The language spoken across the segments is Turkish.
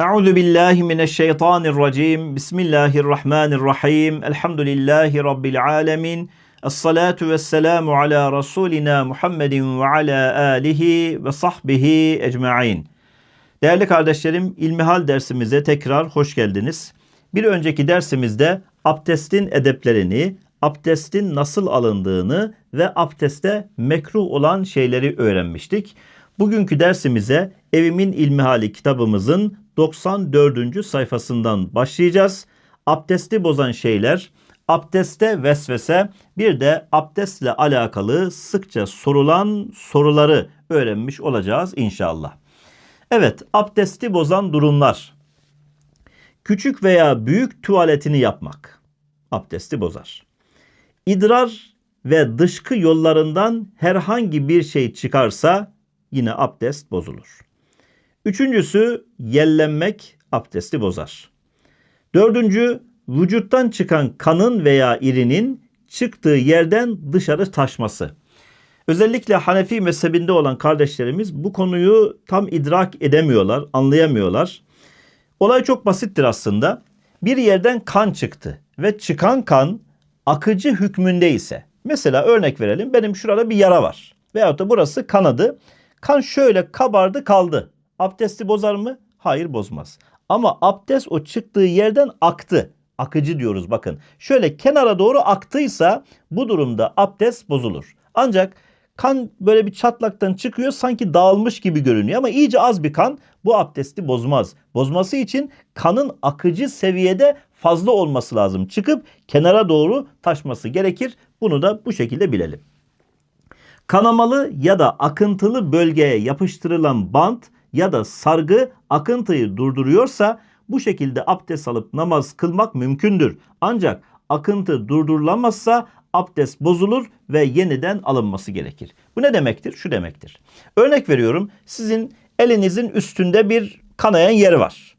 Euzu billahi mineşşeytanirracim. Bismillahirrahmanirrahim. Elhamdülillahi rabbil alamin. Essalatu vesselamu ala rasulina Muhammedin ve ala alihi ve sahbihi ecmaîn. Değerli kardeşlerim, İlmihal dersimize tekrar hoş geldiniz. Bir önceki dersimizde abdestin edeplerini, abdestin nasıl alındığını ve abdeste mekruh olan şeyleri öğrenmiştik. Bugünkü dersimize Evimin İlmihali kitabımızın 94. sayfasından başlayacağız. Abdesti bozan şeyler, abdeste vesvese, bir de abdestle alakalı sıkça sorulan soruları öğrenmiş olacağız inşallah. Evet, abdesti bozan durumlar. Küçük veya büyük tuvaletini yapmak abdesti bozar. İdrar ve dışkı yollarından herhangi bir şey çıkarsa yine abdest bozulur. Üçüncüsü yellenmek abdesti bozar. Dördüncü vücuttan çıkan kanın veya irinin çıktığı yerden dışarı taşması. Özellikle Hanefi mezhebinde olan kardeşlerimiz bu konuyu tam idrak edemiyorlar, anlayamıyorlar. Olay çok basittir aslında. Bir yerden kan çıktı ve çıkan kan akıcı hükmünde ise mesela örnek verelim benim şurada bir yara var veyahut da burası kanadı. Kan şöyle kabardı kaldı. Abdesti bozar mı? Hayır bozmaz. Ama abdest o çıktığı yerden aktı. Akıcı diyoruz bakın. Şöyle kenara doğru aktıysa bu durumda abdest bozulur. Ancak kan böyle bir çatlaktan çıkıyor sanki dağılmış gibi görünüyor ama iyice az bir kan bu abdesti bozmaz. Bozması için kanın akıcı seviyede fazla olması lazım. Çıkıp kenara doğru taşması gerekir. Bunu da bu şekilde bilelim. Kanamalı ya da akıntılı bölgeye yapıştırılan bant ya da sargı akıntıyı durduruyorsa bu şekilde abdest alıp namaz kılmak mümkündür. Ancak akıntı durdurulamazsa abdest bozulur ve yeniden alınması gerekir. Bu ne demektir? Şu demektir. Örnek veriyorum sizin elinizin üstünde bir kanayan yer var.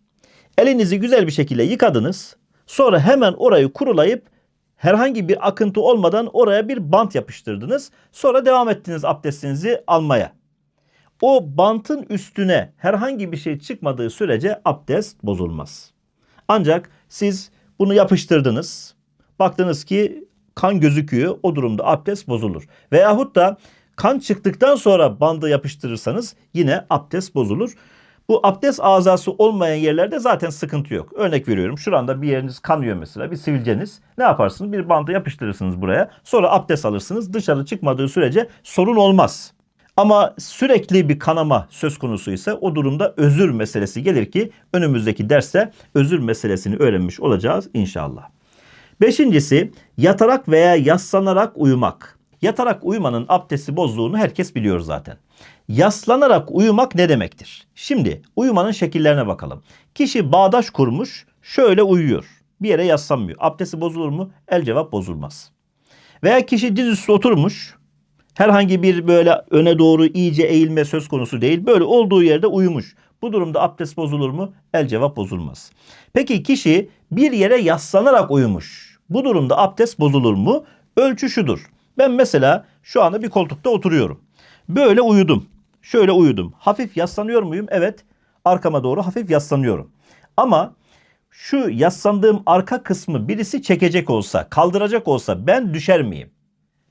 Elinizi güzel bir şekilde yıkadınız. Sonra hemen orayı kurulayıp herhangi bir akıntı olmadan oraya bir bant yapıştırdınız. Sonra devam ettiniz abdestinizi almaya. O bantın üstüne herhangi bir şey çıkmadığı sürece abdest bozulmaz. Ancak siz bunu yapıştırdınız. Baktınız ki kan gözüküyor. O durumda abdest bozulur. Veyahut da kan çıktıktan sonra bandı yapıştırırsanız yine abdest bozulur. Bu abdest azası olmayan yerlerde zaten sıkıntı yok. Örnek veriyorum şuranda bir yeriniz kanıyor mesela bir sivilceniz. Ne yaparsınız? Bir bandı yapıştırırsınız buraya. Sonra abdest alırsınız. Dışarı çıkmadığı sürece sorun olmaz. Ama sürekli bir kanama söz konusu ise o durumda özür meselesi gelir ki önümüzdeki derste özür meselesini öğrenmiş olacağız inşallah. Beşincisi yatarak veya yaslanarak uyumak. Yatarak uyumanın abdesti bozduğunu herkes biliyor zaten. Yaslanarak uyumak ne demektir? Şimdi uyumanın şekillerine bakalım. Kişi bağdaş kurmuş şöyle uyuyor. Bir yere yaslanmıyor. Abdesti bozulur mu? El cevap bozulmaz. Veya kişi dizüstü oturmuş herhangi bir böyle öne doğru iyice eğilme söz konusu değil. Böyle olduğu yerde uyumuş. Bu durumda abdest bozulur mu? El cevap bozulmaz. Peki kişi bir yere yaslanarak uyumuş. Bu durumda abdest bozulur mu? Ölçü şudur. Ben mesela şu anda bir koltukta oturuyorum. Böyle uyudum. Şöyle uyudum. Hafif yaslanıyor muyum? Evet. Arkama doğru hafif yaslanıyorum. Ama şu yaslandığım arka kısmı birisi çekecek olsa, kaldıracak olsa ben düşer miyim?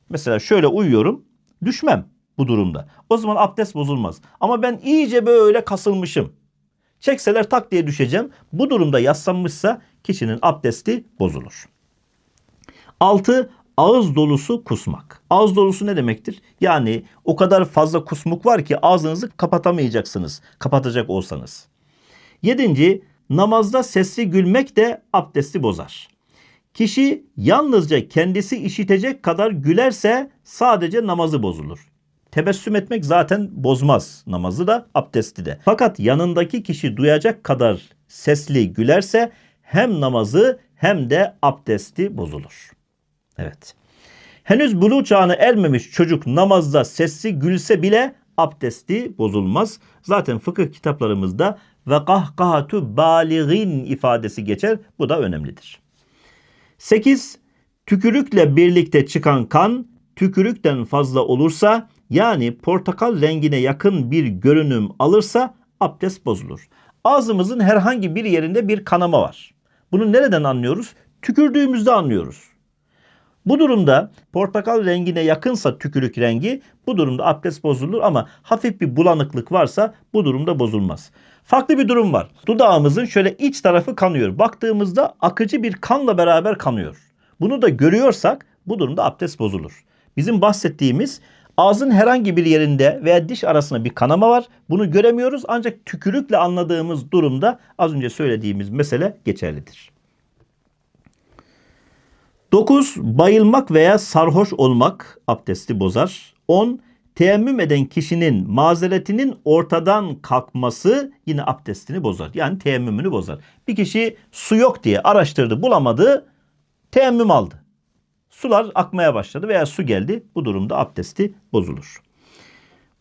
Mesela şöyle uyuyorum. Düşmem bu durumda. O zaman abdest bozulmaz. Ama ben iyice böyle kasılmışım. Çekseler tak diye düşeceğim. Bu durumda yaslanmışsa kişinin abdesti bozulur. 6. Ağız dolusu kusmak. Ağız dolusu ne demektir? Yani o kadar fazla kusmuk var ki ağzınızı kapatamayacaksınız. Kapatacak olsanız. 7. Namazda sesli gülmek de abdesti bozar. Kişi yalnızca kendisi işitecek kadar gülerse sadece namazı bozulur. Tebessüm etmek zaten bozmaz namazı da abdesti de. Fakat yanındaki kişi duyacak kadar sesli gülerse hem namazı hem de abdesti bozulur. Evet. Henüz buluğ çağına ermemiş çocuk namazda sesli gülse bile abdesti bozulmaz. Zaten fıkıh kitaplarımızda ve kahkahatu baligin ifadesi geçer. Bu da önemlidir. 8. Tükürükle birlikte çıkan kan tükürükten fazla olursa yani portakal rengine yakın bir görünüm alırsa abdest bozulur. ağzımızın herhangi bir yerinde bir kanama var. Bunu nereden anlıyoruz? Tükürdüğümüzde anlıyoruz. Bu durumda portakal rengine yakınsa tükürük rengi bu durumda abdest bozulur ama hafif bir bulanıklık varsa bu durumda bozulmaz. Farklı bir durum var. Dudağımızın şöyle iç tarafı kanıyor. Baktığımızda akıcı bir kanla beraber kanıyor. Bunu da görüyorsak bu durumda abdest bozulur. Bizim bahsettiğimiz ağzın herhangi bir yerinde veya diş arasında bir kanama var. Bunu göremiyoruz ancak tükürükle anladığımız durumda az önce söylediğimiz mesele geçerlidir. 9. Bayılmak veya sarhoş olmak abdesti bozar. 10. Teyemmüm eden kişinin mazeretinin ortadan kalkması yine abdestini bozar. Yani teyemmümünü bozar. Bir kişi su yok diye araştırdı bulamadı teyemmüm aldı. Sular akmaya başladı veya su geldi. Bu durumda abdesti bozulur.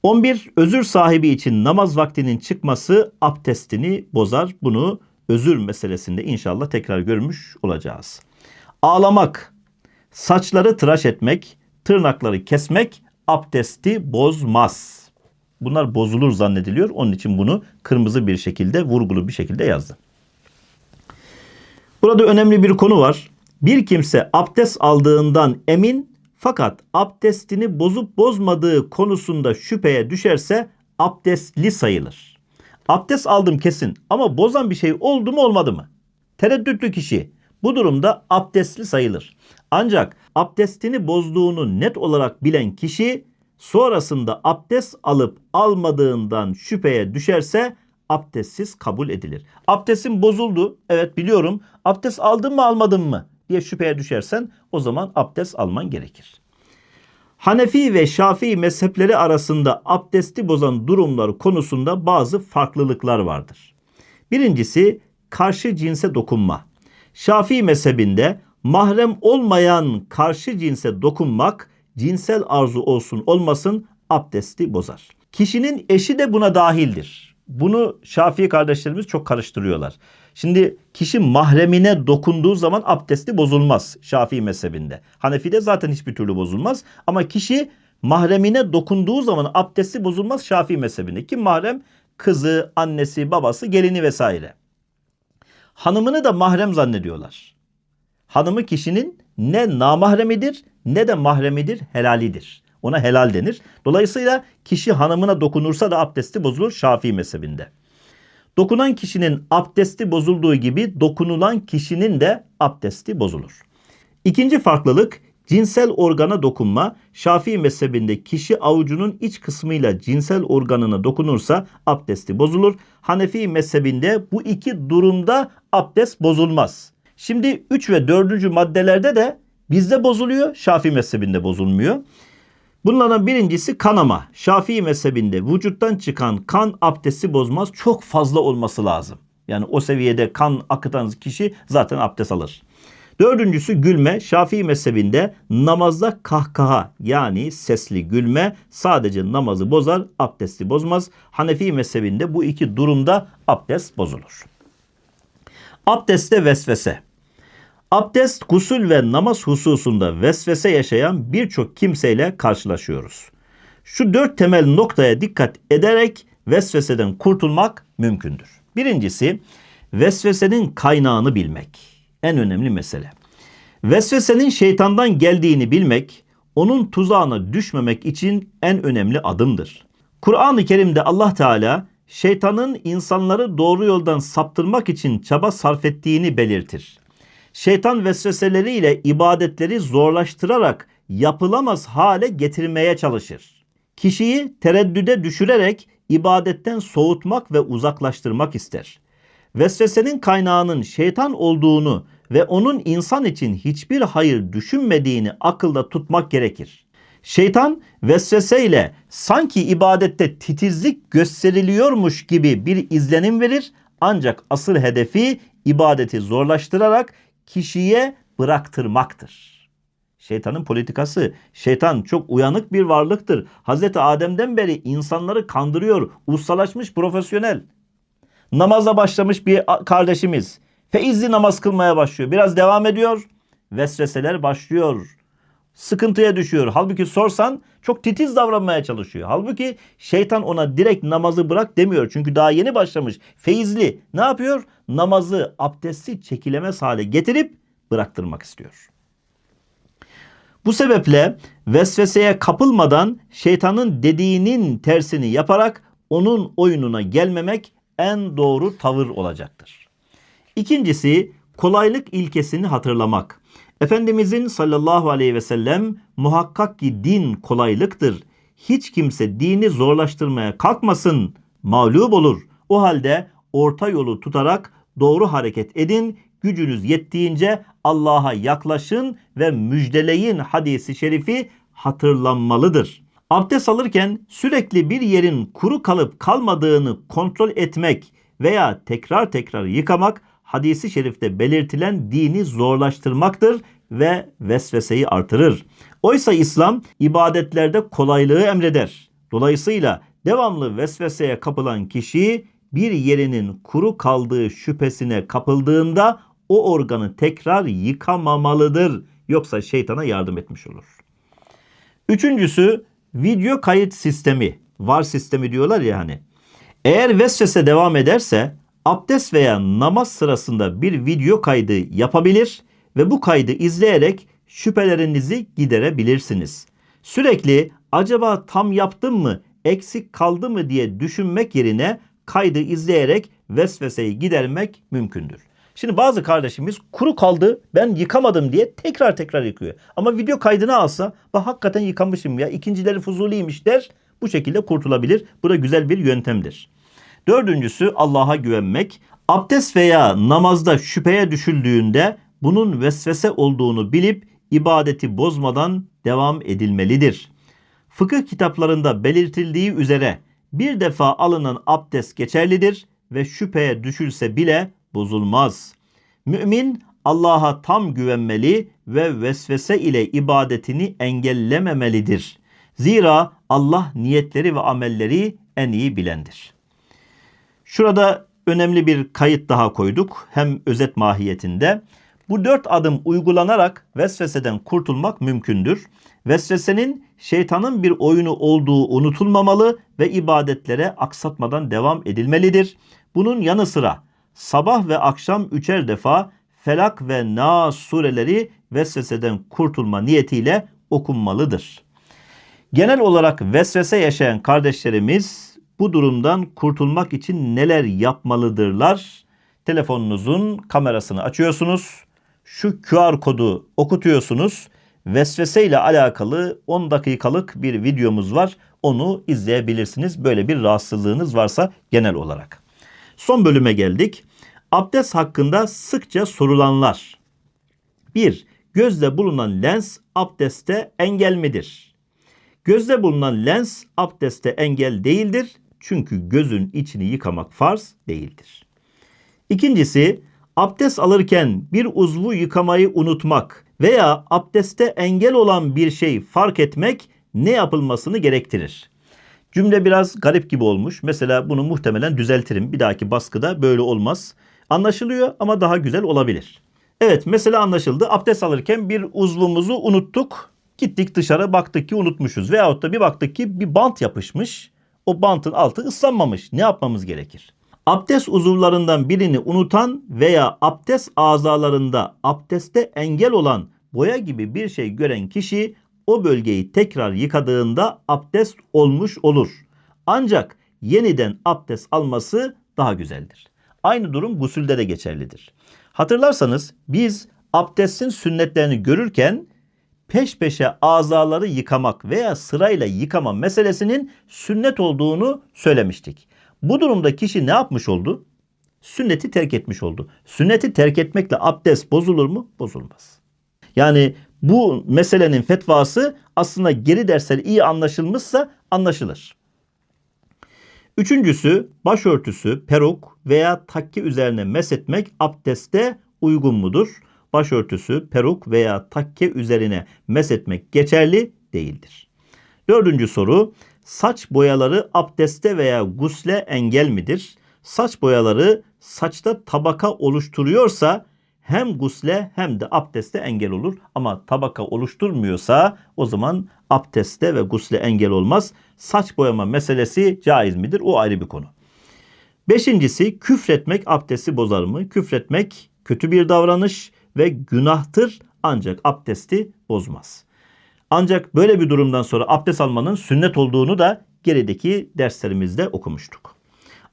11. Özür sahibi için namaz vaktinin çıkması abdestini bozar. Bunu özür meselesinde inşallah tekrar görmüş olacağız. Ağlamak, saçları tıraş etmek, tırnakları kesmek abdesti bozmaz. Bunlar bozulur zannediliyor. Onun için bunu kırmızı bir şekilde, vurgulu bir şekilde yazdım. Burada önemli bir konu var. Bir kimse abdest aldığından emin fakat abdestini bozup bozmadığı konusunda şüpheye düşerse abdestli sayılır. Abdest aldım kesin ama bozan bir şey oldu mu olmadı mı? Tereddütlü kişi bu durumda abdestli sayılır. Ancak abdestini bozduğunu net olarak bilen kişi sonrasında abdest alıp almadığından şüpheye düşerse abdestsiz kabul edilir. Abdestin bozuldu. Evet biliyorum. Abdest aldın mı almadın mı diye şüpheye düşersen o zaman abdest alman gerekir. Hanefi ve Şafii mezhepleri arasında abdesti bozan durumlar konusunda bazı farklılıklar vardır. Birincisi karşı cinse dokunma. Şafii mezhebinde mahrem olmayan karşı cinse dokunmak cinsel arzu olsun olmasın abdesti bozar. Kişinin eşi de buna dahildir. Bunu Şafii kardeşlerimiz çok karıştırıyorlar. Şimdi kişi mahremine dokunduğu zaman abdesti bozulmaz Şafii mezhebinde. Hanefi'de zaten hiçbir türlü bozulmaz. Ama kişi mahremine dokunduğu zaman abdesti bozulmaz Şafii mezhebinde. Kim mahrem? Kızı, annesi, babası, gelini vesaire. Hanımını da mahrem zannediyorlar. Hanımı kişinin ne namahremidir ne de mahremidir, helalidir. Ona helal denir. Dolayısıyla kişi hanımına dokunursa da abdesti bozulur Şafii mezhebinde. Dokunan kişinin abdesti bozulduğu gibi dokunulan kişinin de abdesti bozulur. İkinci farklılık cinsel organa dokunma. Şafii mezhebinde kişi avucunun iç kısmıyla cinsel organına dokunursa abdesti bozulur. Hanefi mezhebinde bu iki durumda abdest bozulmaz. Şimdi 3 ve 4. maddelerde de bizde bozuluyor, Şafii mezhebinde bozulmuyor. Bunlardan birincisi kanama. Şafii mezhebinde vücuttan çıkan kan abdesti bozmaz. Çok fazla olması lazım. Yani o seviyede kan akıtan kişi zaten abdest alır. Dördüncüsü gülme. Şafii mezhebinde namazda kahkaha yani sesli gülme sadece namazı bozar, abdesti bozmaz. Hanefi mezhebinde bu iki durumda abdest bozulur. Abdeste vesvese. Abdest, gusül ve namaz hususunda vesvese yaşayan birçok kimseyle karşılaşıyoruz. Şu dört temel noktaya dikkat ederek vesveseden kurtulmak mümkündür. Birincisi vesvesenin kaynağını bilmek. En önemli mesele. Vesvesenin şeytandan geldiğini bilmek, onun tuzağına düşmemek için en önemli adımdır. Kur'an-ı Kerim'de Allah Teala şeytanın insanları doğru yoldan saptırmak için çaba sarf ettiğini belirtir şeytan vesveseleriyle ibadetleri zorlaştırarak yapılamaz hale getirmeye çalışır. Kişiyi tereddüde düşürerek ibadetten soğutmak ve uzaklaştırmak ister. Vesvesenin kaynağının şeytan olduğunu ve onun insan için hiçbir hayır düşünmediğini akılda tutmak gerekir. Şeytan vesveseyle sanki ibadette titizlik gösteriliyormuş gibi bir izlenim verir ancak asıl hedefi ibadeti zorlaştırarak kişiye bıraktırmaktır. Şeytanın politikası, şeytan çok uyanık bir varlıktır. Hazreti Adem'den beri insanları kandırıyor, ustalaşmış profesyonel. Namaza başlamış bir kardeşimiz. Feizli namaz kılmaya başlıyor. Biraz devam ediyor. Vesveseler başlıyor. sıkıntıya düşüyor. Halbuki sorsan çok titiz davranmaya çalışıyor. Halbuki şeytan ona direkt namazı bırak demiyor. Çünkü daha yeni başlamış. Feyizli. Ne yapıyor? Namazı abdesti çekilemez hale getirip bıraktırmak istiyor. Bu sebeple vesveseye kapılmadan şeytanın dediğinin tersini yaparak onun oyununa gelmemek en doğru tavır olacaktır. İkincisi kolaylık ilkesini hatırlamak. Efendimizin sallallahu aleyhi ve sellem muhakkak ki din kolaylıktır. Hiç kimse dini zorlaştırmaya kalkmasın, mağlup olur. O halde orta yolu tutarak doğru hareket edin, gücünüz yettiğince Allah'a yaklaşın ve müjdeleyin hadisi şerifi hatırlanmalıdır. Abdest alırken sürekli bir yerin kuru kalıp kalmadığını kontrol etmek veya tekrar tekrar yıkamak hadisi şerifte belirtilen dini zorlaştırmaktır ve vesveseyi artırır. Oysa İslam ibadetlerde kolaylığı emreder. Dolayısıyla devamlı vesveseye kapılan kişi bir yerinin kuru kaldığı şüphesine kapıldığında o organı tekrar yıkamamalıdır. Yoksa şeytana yardım etmiş olur. Üçüncüsü video kayıt sistemi. Var sistemi diyorlar ya hani. Eğer vesvese devam ederse abdest veya namaz sırasında bir video kaydı yapabilir ve bu kaydı izleyerek şüphelerinizi giderebilirsiniz. Sürekli acaba tam yaptım mı, eksik kaldı mı diye düşünmek yerine kaydı izleyerek vesveseyi gidermek mümkündür. Şimdi bazı kardeşimiz kuru kaldı ben yıkamadım diye tekrar tekrar yıkıyor. Ama video kaydını alsa bak hakikaten yıkamışım ya ikincileri fuzuliymiş der bu şekilde kurtulabilir. Bu da güzel bir yöntemdir. Dördüncüsü Allah'a güvenmek. Abdest veya namazda şüpheye düşüldüğünde bunun vesvese olduğunu bilip ibadeti bozmadan devam edilmelidir. Fıkıh kitaplarında belirtildiği üzere bir defa alınan abdest geçerlidir ve şüpheye düşülse bile bozulmaz. Mümin Allah'a tam güvenmeli ve vesvese ile ibadetini engellememelidir. Zira Allah niyetleri ve amelleri en iyi bilendir. Şurada önemli bir kayıt daha koyduk. Hem özet mahiyetinde. Bu dört adım uygulanarak vesveseden kurtulmak mümkündür. Vesvesenin şeytanın bir oyunu olduğu unutulmamalı ve ibadetlere aksatmadan devam edilmelidir. Bunun yanı sıra sabah ve akşam üçer defa Felak ve Nas sureleri vesveseden kurtulma niyetiyle okunmalıdır. Genel olarak vesvese yaşayan kardeşlerimiz bu durumdan kurtulmak için neler yapmalıdırlar? Telefonunuzun kamerasını açıyorsunuz. Şu QR kodu okutuyorsunuz. Vesvese ile alakalı 10 dakikalık bir videomuz var. Onu izleyebilirsiniz. Böyle bir rahatsızlığınız varsa genel olarak. Son bölüme geldik. Abdest hakkında sıkça sorulanlar. 1. Gözde bulunan lens abdeste engel midir? Gözde bulunan lens abdeste engel değildir. Çünkü gözün içini yıkamak farz değildir. İkincisi, abdest alırken bir uzvu yıkamayı unutmak veya abdeste engel olan bir şey fark etmek ne yapılmasını gerektirir? Cümle biraz garip gibi olmuş. Mesela bunu muhtemelen düzeltirim. Bir dahaki baskıda böyle olmaz. Anlaşılıyor ama daha güzel olabilir. Evet mesela anlaşıldı. Abdest alırken bir uzvumuzu unuttuk. Gittik dışarı baktık ki unutmuşuz. Veyahut da bir baktık ki bir bant yapışmış. O bantın altı ıslanmamış. Ne yapmamız gerekir? Abdest uzuvlarından birini unutan veya abdest azalarında abdeste engel olan boya gibi bir şey gören kişi o bölgeyi tekrar yıkadığında abdest olmuş olur. Ancak yeniden abdest alması daha güzeldir. Aynı durum gusülde de geçerlidir. Hatırlarsanız biz abdestin sünnetlerini görürken peş peşe azaları yıkamak veya sırayla yıkama meselesinin sünnet olduğunu söylemiştik. Bu durumda kişi ne yapmış oldu? Sünneti terk etmiş oldu. Sünneti terk etmekle abdest bozulur mu? Bozulmaz. Yani bu meselenin fetvası aslında geri dersler iyi anlaşılmışsa anlaşılır. Üçüncüsü başörtüsü, peruk veya takke üzerine mesetmek abdeste uygun mudur? Başörtüsü, peruk veya takke üzerine mesetmek geçerli değildir. Dördüncü soru saç boyaları abdeste veya gusle engel midir? Saç boyaları saçta tabaka oluşturuyorsa hem gusle hem de abdeste engel olur. Ama tabaka oluşturmuyorsa o zaman abdeste ve gusle engel olmaz. Saç boyama meselesi caiz midir? O ayrı bir konu. Beşincisi küfretmek abdesti bozar mı? Küfretmek kötü bir davranış ve günahtır ancak abdesti bozmaz. Ancak böyle bir durumdan sonra abdest almanın sünnet olduğunu da gerideki derslerimizde okumuştuk.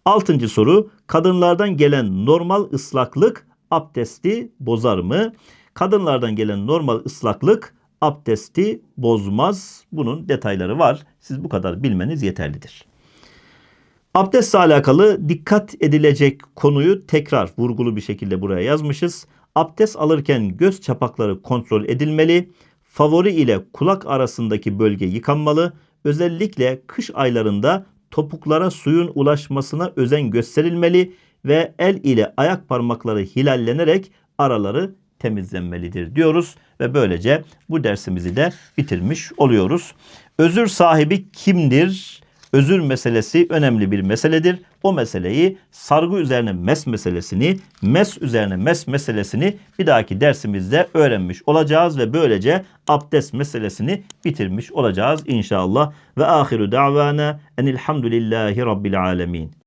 Altıncı soru kadınlardan gelen normal ıslaklık abdesti bozar mı? Kadınlardan gelen normal ıslaklık abdesti bozmaz. Bunun detayları var. Siz bu kadar bilmeniz yeterlidir. Abdestle alakalı dikkat edilecek konuyu tekrar vurgulu bir şekilde buraya yazmışız. Abdest alırken göz çapakları kontrol edilmeli. Favori ile kulak arasındaki bölge yıkanmalı. Özellikle kış aylarında topuklara suyun ulaşmasına özen gösterilmeli ve el ile ayak parmakları hilallenerek araları temizlenmelidir diyoruz ve böylece bu dersimizi de bitirmiş oluyoruz. Özür sahibi kimdir? Özür meselesi önemli bir meseledir. O meseleyi sargı üzerine mes meselesini, mes üzerine mes meselesini bir dahaki dersimizde öğrenmiş olacağız ve böylece abdest meselesini bitirmiş olacağız inşallah. Ve ahiru davana enilhamdülillahi rabbil alemin.